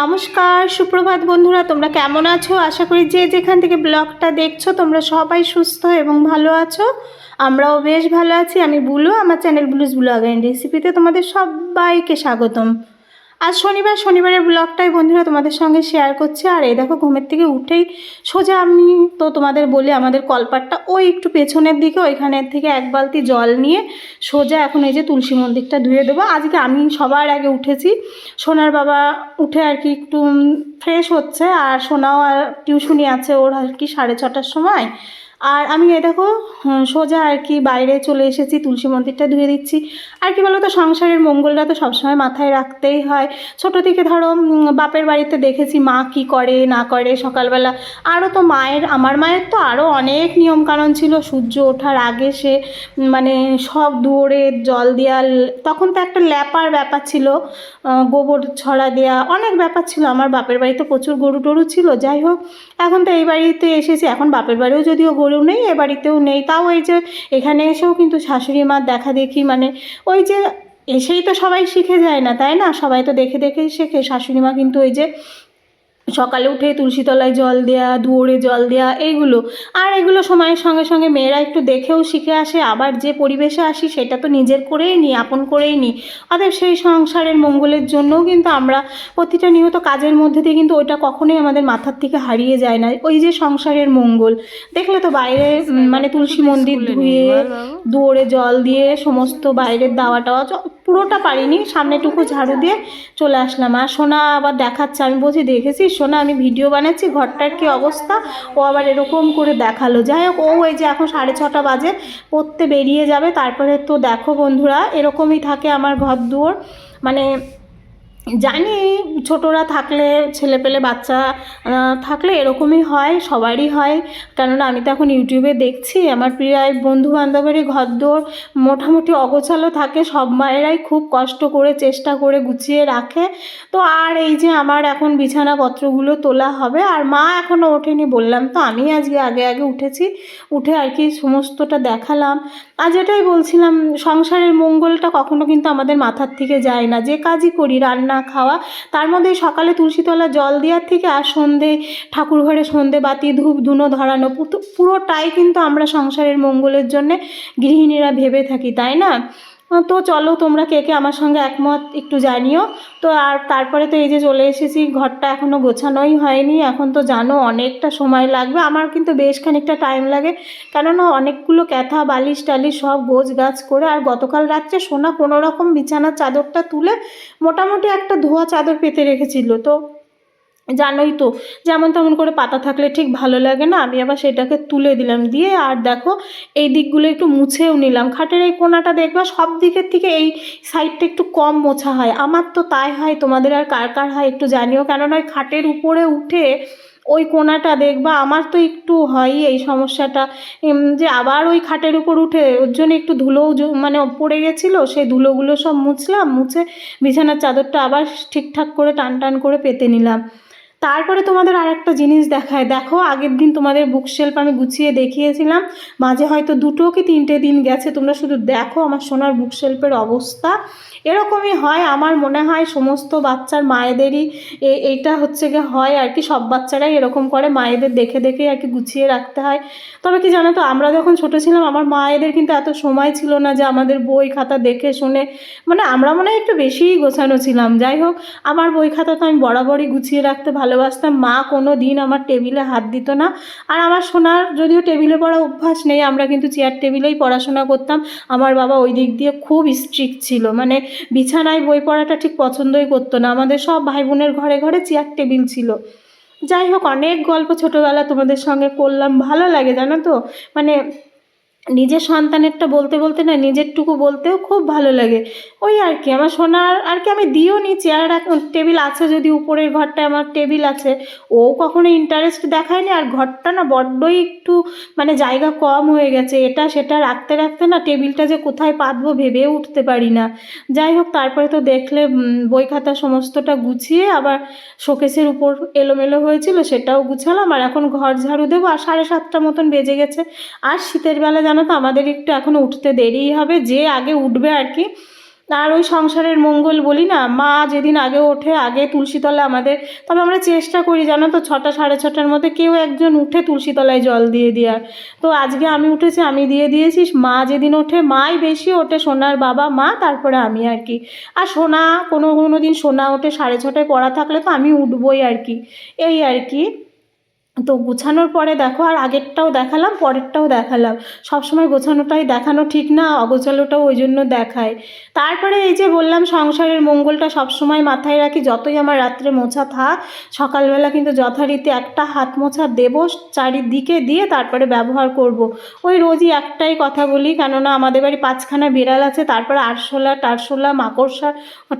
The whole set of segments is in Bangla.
নমস্কার, সুপ্রভাত বন্ধুরা, তোমরা কেমন আছো? আশা করি যে যেখান থেকে ব্লগটা দেখছ, তোমরা সবাই সুস্থ এবং ভালো আছো। আমরাও বেশ ভালো আছি। আমি বুলু, আমার চ্যানেল ব্লুজ ব্লগ অ্যান্ড রেসিপিতে তোমাদের সবাইকে স্বাগতম। আজ শনিবার, শনিবারের ব্লগটাই বন্ধুরা তোমাদের সঙ্গে শেয়ার করছি। আর এই দেখো, ঘুমের থেকে উঠেই সোজা আমি তো তোমাদের বলি, আমাদের কলপাটটা ওই একটু পেছনের দিকে, ওইখানের থেকে এক বালতি জল নিয়ে সোজা এখন এই যে তুলসী মন্দিরটা ধুয়ে দেবো। আজকে আমি সবার আগে উঠেছি। সোনার বাবা উঠে আর কি একটু ফ্রেশ হচ্ছে, আর সোনাও আর টিউশনি আছে ওর আর কি সাড়ে ছটার সময়। আর আমি দেখো সোজা আর কি বাইরে চলে এসেছি, তুলসী মন্দিরটা ধুয়ে দিচ্ছি। আর কি বলো তো সংসারের মঙ্গলটা তো সবসময় মাথায় রাখতেই হয়। ছোটো থেকে ধরো বাপের বাড়িতে দেখেছি মা কি করে, না করে, সকালবেলা। আরও তো মায়ের, আমার মায়ের তো আরও অনেক নিয়মকানুন ছিল, সূর্য ওঠার আগে সে মানে সব দুয়ারে জল দেওয়া তখন তো একটা ল্যাপার ব্যাপার ছিল গোবর ছড়া দেওয়া অনেক ব্যাপার ছিল। আমার বাপের বাড়িতে প্রচুর গরু টরু ছিল, যাই হোক। এখন তো এই বাড়িতে এসেছি, এখন বাপের বাড়িও যদিও নেই, এ বাড়িতেও নেই। তাও ওই যে এখানে এসেও কিন্তু শাশুড়ি মার দেখা দেখি মানে ওই যে এসেই তো সবাই শিখে যায় না, তাই না? সবাই তো দেখে দেখেই শেখে। শাশুড়ি মা কিন্তু ওই যে সকালে উঠে তুলসী তলায় জল দেওয়া দুয়ারে জল দেওয়া এইগুলো। আর এগুলো সময়ের সঙ্গে সঙ্গে মেয়েরা একটু দেখেও শিখে আসে, আবার যে পরিবেশে আসি সেটা তো নিজের করেই নিই, আপন করেই নিই। অতএব সেই সংসারের মঙ্গলের জন্যও কিন্তু আমরা প্রতিটা নিয়ত কাজের মধ্যে দিয়ে কিন্তু ওইটা কখনোই আমাদের মাথার থেকে হারিয়ে যায় না। ওই যে সংসারের মঙ্গল। দেখলে তো বাইরে মানে তুলসী মন্দির ধুয়ে দুয়ারে জল দিয়ে সমস্ত বাইরের দাওয়া টাওয়া পুরোটা পারিনি, সামনেটুকু ঝাড়ু দিয়ে চলে আসলাম। আর সোনা আবার দেখাচ্ছে, আমি বলছি, দেখেছি? সোনা, আমি ভিডিও বানাচ্ছি, ঘরটার কি অবস্থা? ও আবার এরকম করে দেখাল। যাই হোক, ও ওই যে এখন সাড়ে ছটা বাজে, পড়তে বেরিয়ে যাবে। তারপরে তো দেখো বন্ধুরা, এরকমই থাকে আমার ঘর দুয়ার মানে জানি ছোটরা থাকলে, ছেলে পেলে, বাচ্চা থাকলে এরকমই হয়, সবারই হয়। কেননা আমি তো এখন ইউটিউবে দেখছি, আমার প্রিয় বন্ধু বান্ধবেরই ঘরদোর মোটামুটি অগোছালো থাকে, সব মায়েরাই খুব কষ্ট করে, চেষ্টা করে গুছিয়ে রাখে। তো আর এই যে আমার এখন বিছানাপত্রগুলো তোলা হবে, আর মা এখনও ওঠেনি বললাম তো, আমি আজকে আগে আগে উঠেছি, উঠে আর কি সমস্তটা দেখালাম। আর যেটাই বলছিলাম, সংসারের মঙ্গলটা কখনো কিন্তু আমাদের মাথার থেকে যায় না, যে কাজই করি, রান্না খাওয়া। তার মধ্যে সকালে তুলসীতলা জল দেওয়ার থেকে আর সন্ধে ঠাকুর ঘরে সন্ধে বাতি ধূপ ধুনো ধরানো পুরোটাই কিন্তু আমরা সংসারের মঙ্গলের জন্যে গৃহিণীরা ভেবে থাকি, তাই না? তো চলো তোমরা কে কে আমার সঙ্গে একমত একটু জানিও। তো আর তারপরে তো এই যে চলে এসেছি, ঘরটা এখনও গোছানোই হয়নি। এখন তো জানো অনেকটা সময় লাগবে। আমার কিন্তু বেশ খানিকটা টাইম লাগে। কেননা অনেকগুলো ক্যাথা, বালিশ, টালিশ সব গোছ গাছ করে আর গতকাল রাত্রে সোনা কোনো রকম বিছানার চাদরটা তুলে মোটামুটি একটা ধোয়া চাদর পেতে রেখেছিল। তো জানোই তো, যেমন তেমন করে পাতা থাকলে ঠিক ভালো লাগে না। আমি আবার সেটাকে তুলে দিলাম দিয়ে, আর দেখো, এই দিকগুলো একটু মুছেও নিলাম। খাটের এই কোনাটা দেখবা, সব দিকের থেকে এই সাইডটা একটু কম মোছা হয়। আমার তো তাই হয়, তোমাদের আর কার কার হয় একটু জানিও। কেননা ওই খাটের উপরে উঠে ওই কোনাটা দেখবা, আমার তো একটু হয়ই এই সমস্যাটা। যে আবার ওই খাটের উপর উঠে ওর জন্য একটু ধুলোও জ- মানে পড়ে গেছিল, সেই ধুলোগুলো সব মুছলাম, মুছে বিছানার চাদরটা আবার ঠিকঠাক করে টান টান করে পেতে নিলাম। তারপরে তোমাদের আর একটা জিনিস দেখায়। দেখো, আগের দিন তোমাদের বুকশেল্ফ আমি গুছিয়ে দেখিয়েছিলাম। মাঝে হয়তো দুটো কি তিনটে দিন গেছে, তোমরা শুধু দেখো আমার সোনার বুকশেল্ফের অবস্থা। এরকমই হয়, আমার মনে হয় সমস্ত বাচ্চার মায়েদেরই এইটা হচ্ছে গিয়ে হয় আর কি। সব বাচ্চারাই এরকম করে, মায়েদের দেখে দেখে আর কি গুছিয়ে রাখতে হয়। তবে কি জানো তো, আমরা যখন ছোট ছিলাম, আমার মায়েদের কিন্তু এত সময় ছিল না যে আমাদের বই খাতা দেখে শুনে মানে আমরা মনে হয় একটু বেশিই গোছানো ছিলাম। যাই হোক, আমার বই খাতা তো আমি বরাবরই গুছিয়ে রাখতে ভালোবাসতাম, মা কোনো দিন আমার টেবিলে হাত দিত না। আর আমার সোনার যদিও টেবিলে পড়া অভ্যাস নেই, আমরা কিন্তু চেয়ার টেবিলেই পড়াশোনা করতাম। আমার বাবা ওই দিক দিয়ে খুব স্ট্রিক্ট ছিল মানে বিছানায় বই পড়াটা ঠিক পছন্দই করতো না। আমাদের সব ভাই বোনের ঘরে ঘরে চেয়ার টেবিল ছিল। যাই হোক, অনেক গল্প ছোটোবেলা তোমাদের সঙ্গে করলাম, ভালো লাগে জানো তো? মানে নিজের সন্তানেরটা বলতে বলতে না, নিজেরটুকু বলতেও খুব ভালো লাগে। ওই আর কি, আমার সোনার আর কি আমি দিও নি, চেয়ার টেবিল আছে যদি উপরের ঘরটায় আমার টেবিল আছে। ও কখনো ইন্টারেস্ট দেখায়নি আর ঘরটা না বড্ডই একটু মানে জায়গা কম হয়ে গেছে, এটা সেটা রাখতে রাখতে না টেবিলটা যে কোথায় পাতবো ভেবেও উঠতে পারি না। যাই হোক, তারপরে তো দেখলে বই খাতা সমস্তটা গুছিয়ে আবার শোকেসের উপর এলোমেলো হয়েছিল, সেটাও গুছালাম। আর এখন ঘর ঝাড়ু দেবো, আর সাড়ে সাতটা মতন বেজে গেছে। আর শীতের বেলা জানো তো আমাদের একটু এখন উঠতে দেরিই হবে, যে আগে উঠবে আর কি। আর ওই সংসারের মঙ্গল বলি না, মা যেদিন আগে ওঠে, আগে তুলসীতলা আমাদের, তবে আমরা চেষ্টা করি জানো তো, ছটা সাড়ে ছটার মধ্যে কেউ একজন উঠে তুলসীতলায় জল দিয়ে দেওয়ার। তো আজকে আমি উঠেছি, আমি দিয়ে দিয়েছি, মা যেদিন ওঠে, মাই বেশি ওঠে, সোনার বাবা, মা তারপরে আমি আর কি। আর সোনা, কোনো কোনো দিন সোনা ওঠে, সাড়ে ছটায় পড়া থাকলে তো আমি উঠবই আর কি। এই আর কি। তো গোছানোর পরে দেখো আর আগেরটাও দেখালাম পরেরটাও দেখালাম। সবসময় গোছানোটাই দেখানো ঠিক না অগোছালোটাও ওই জন্য দেখায়। তারপরে এই যে বললাম সংসারের মঙ্গলটা সবসময় মাথায় রাখি যতই আমার রাত্রে মোছা থাক সকালবেলা কিন্তু যথারীতি একটা হাত মোছা দেব চারিদিকে দিয়ে তারপরে ব্যবহার করব। ওই রোজই একটাই কথা বলি কেননা আমাদের বাড়ি পাঁচখানা বিড়াল আছে তারপরে আরশোলা টারশোলা মাকড়সা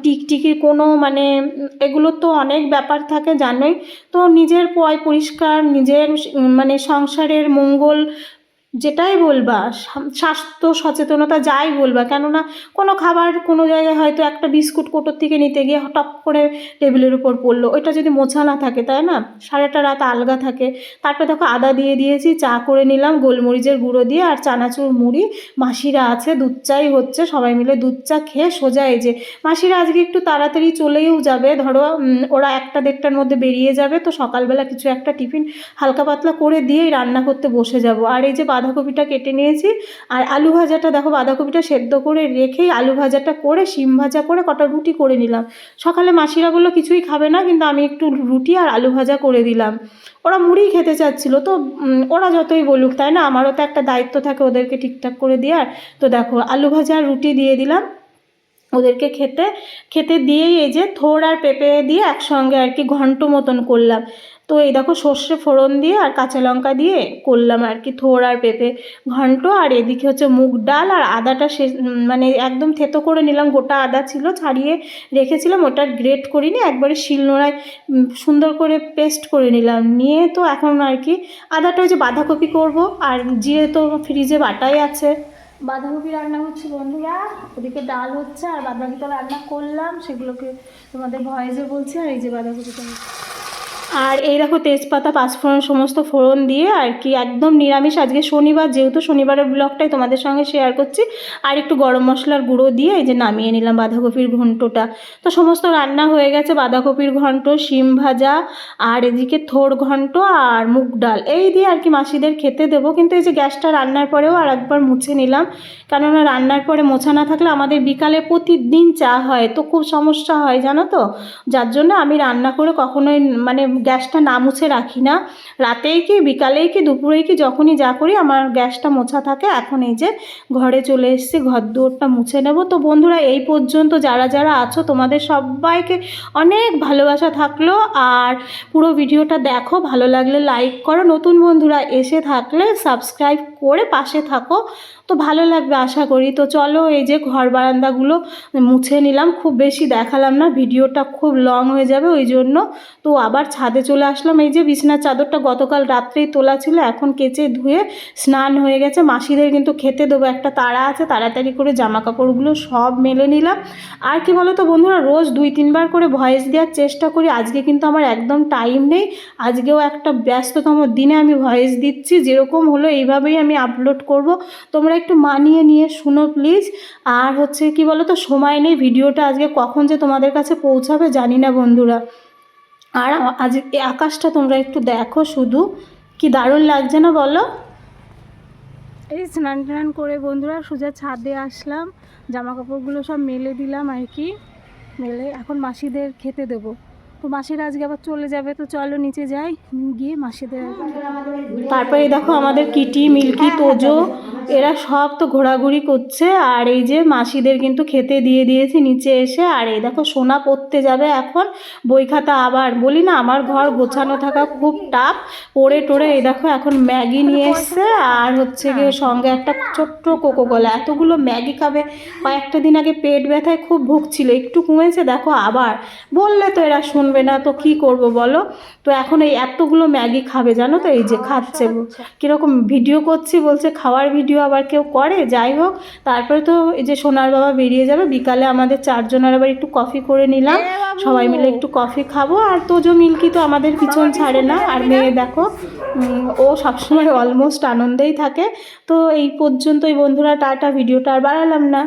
টিকটিকির কোনো মানে উম, এগুলোর তো অনেক ব্যাপার থাকে জানোই। তো নিজের পয় পরিষ্কার নিজের মানে সংসারের মঙ্গল যেটাই বলবা স্বাস্থ্য, সচেতনতা যাই বলবা, কেননা কোনো খাবার কোনো জায়গায় হয়তো একটা বিস্কুট কোটোর থেকে নিতে গিয়ে টপ করে টেবিলের উপর পড়ল। ওইটা যদি মোছা না থাকে, তাই না? সারাটা রাত আলগা থাকে। তারপরে দেখো আদা দিয়ে দিয়েছি, চা করে নিলাম, গোলমরিচের গুঁড়ো দিয়ে আর চানাচুর মুড়ি। মাসিরা আছে, দুধ চাই হচ্ছে, সবাই মিলে দুধ চা খেয়ে সোজা এই যে। মাসিরা আজকে একটু তাড়াতাড়ি চলেও যাবে, ধরো ওরা একটা দেড়টার মধ্যে বেরিয়ে যাবে, তো সকালবেলা কিছু একটা টিফিন হালকা পাতলা করে দিয়েই রান্না করতে বসে যাব। আর এই যে বাঁধাকপিটা কেটে নিয়েছি। আর আলু ভাজাটা দেখো, বাঁধাকপিটা সেদ্ধ করে রেখেই আলু ভাজাটা করে, শিম ভাজা করে কটা রুটি করে নিলাম। সকালে মাসিরা বলল, কিছুই খাবে না, কিন্তু আমি একটু রুটি আর আলু ভাজা করে দিলাম। ওরা মুড়ি খেতে চাচ্ছিল, তো ওরা যতই বলুক, তাই না? আমারও তো একটা দায়িত্ব থাকে ওদেরকে ঠিকঠাক করে দেওয়ার। তো দেখো, আলু ভাজা আর রুটি দিয়ে দিলাম। ওদেরকে খেতে খেতে দিয়েই এই যে থোড় আর পেঁপে দিয়ে একসঙ্গে আর কি ঘন্ট মতন করলাম। তো এই দেখো সর্ষে ফোড়ন দিয়ে আর কাঁচা লঙ্কা দিয়ে করলাম আর কি থোড় আর পেঁপে ঘন্ট। আর এদিকে হচ্ছে মুগ ডাল আর আদাটা সে মানে একদম থেতো করে নিলাম। গোটা আদা ছিল, ছাড়িয়ে রেখেছিলাম। ওটা গ্রেট করিনি, একবারে শিলনোড়ায় সুন্দর করে পেস্ট করে নিলাম। নিয়ে তো এখন আর কি আদাটা ওই যে বাঁধাকপি করব। আর জিরে তো ফ্রিজে বাটাই আছে, বাঁধাকপি রান্না হচ্ছে বন্ধুরা, ওদিকে ডাল হচ্ছে আর বাঁধাকপি তো রান্না করলাম। সেগুলোকে তোমাদের ভয়েসে বলছি, আর এই যে বাঁধাকপিটা আর এই দেখো তেজপাতা, পাঁচফোড়ন, সমস্ত ফোড়ন দিয়ে আর কি একদম নিরামিষ। আজকে শনিবার, যেহেতু শনিবারের ব্লগটাই তোমাদের সঙ্গে শেয়ার করছি। আর একটু গরম মশলার গুঁড়ো দিয়ে এই যে নামিয়ে নিলাম বাঁধাকপির ঘন্টটা। তো সমস্ত রান্না হয়ে গেছে, বাঁধাকপির ঘন্ট, শিম ভাজা, আর এদিকে থোড় ঘন্ট আর মুগ ডাল। এই দিয়ে আর কি মাসিদের খেতে দেবো, কিন্তু এই যে গ্যাসটা রান্নার পরেও আর একবার মুছে নিলাম। কেননা রান্নার পরে মোছা না থাকলে আমাদের বিকালে প্রতিদিন চা হয়, তো খুব সমস্যা হয়, জানো তো? যার জন্য আমি রান্না করে কখনোই মানে গ্যাসটা না মুছে রাখি না। রাতেই কি, বিকালেই কি, দুপুরেই কি, যখনই যা করি আমার গ্যাসটা মোছা থাকে। এখন এই যে ঘরে চলে এসেছি ঘর দুয়ারটা মুছে নেব। তো বন্ধুরা, এই পর্যন্ত যারা যারা আছো, তোমাদের সবাইকে অনেক ভালোবাসা থাকল। আর পুরো ভিডিওটা দেখো, ভালো লাগলে লাইক করো। নতুন বন্ধুরা এসে থাকলে সাবস্ক্রাইব করে পাশে থাকো। তো ভালো লাগবে আশা করি। তো চলো এই যে ঘর বারান্দাগুলো মুছে নিলাম। খুব বেশি দেখালাম না, ভিডিওটা খুব লং হয়ে যাবে, ওই জন্য। তো আবার ছাদে চলে আসলাম। এই যে বিছনার চাদরটা গতকাল রাত্রেই তোলা ছিল, এখন কেচে ধুয়ে স্নান হয়ে গেছে। মাসিদের কিন্তু খেতে দেবো একটা তাড়া আছে, তাড়াতাড়ি করে জামা কাপড়গুলো সব মেলে নিলাম। আর কি বলো তো বন্ধুরা, রোজ দুই তিনবার করে ভয়েস দেওয়ার চেষ্টা করি, আজকে কিন্তু আমার একদম টাইম নেই। আজকেও একটা ব্যস্ততম দিনে আমি ভয়েস দিচ্ছি, যেরকম হলো এইভাবেই আমি আপলোড করব। তোমরা একটু মানিয়ে নিয়ে শুনো প্লিজ। আর হচ্ছে কি বলো তো সময় নেই, ভিডিওটা আজকে কখন যে তোমাদের কাছে পৌঁছাবে জানি না বন্ধুরা। আর আজ এই আকাশটা তোমরা একটু দেখো শুধু। কি দারুণ লাগছে না বলো? এই স্নান টান করে বন্ধুরা সোজা ছাদে আসলাম জামা কাপড়গুলো সব মেলে দিলাম আর কি। মেলে এখন মাসিদের খেতে দেবো। তো মাসিরা আজকে আবার চলে যাবে তো চলো নিচে যাই গিয়ে মাসিদের তারপরে দেখো আমাদের কিটি মিল্কি তোজো এরা সব তো ঘোরাঘুরি করছে, আর এই যে মাসিদের কিন্তু খেতে দিয়ে দিয়েছি নিচে এসে, আর এই দেখো সোনা পড়তে যাবে এখন, বই খাতা আবার, বলি না আমার ঘর গোছানো থাকা খুব টাফ, পড়ে টোড়ে এই দেখো এখন ম্যাগি নিয়ে এসছে, আর হচ্ছে গিয়ে সঙ্গে একটা ছোট্ট কোকো এতগুলো ম্যাগি খাবে, কয়েকটা দিন আগে পেট ব্যথায় খুব ভুগছিল, একটু কমেছে দেখো আবার, বললে তো এরা শুনবে না, তো কি করব বলো, তো এখন এই এতগুলো ম্যাগি খাবে জানো তো, এই যে খাচ্ছে, কীরকম ভিডিও করছি বলছে, খাওয়ার ভিডিও আবার কেউ করে যাই হোক। তারপরে তো এই যে সোনার বাবা বেরিয়ে যাবে বিকালে আমাদের চারজনের আবার একটু কফি করে নিলাম। সবাই মিলে একটু কফি খাব। আর তোজো মিল্কি তো আমাদের পিছন ছাড়ে না। আর মেয়ে দেখো ও সবসময় অলমোস্ট আনন্দেই থাকে। তো এই পর্যন্তই বন্ধুরা টাটা। ভিডিওটা আর বাড়ালাম না।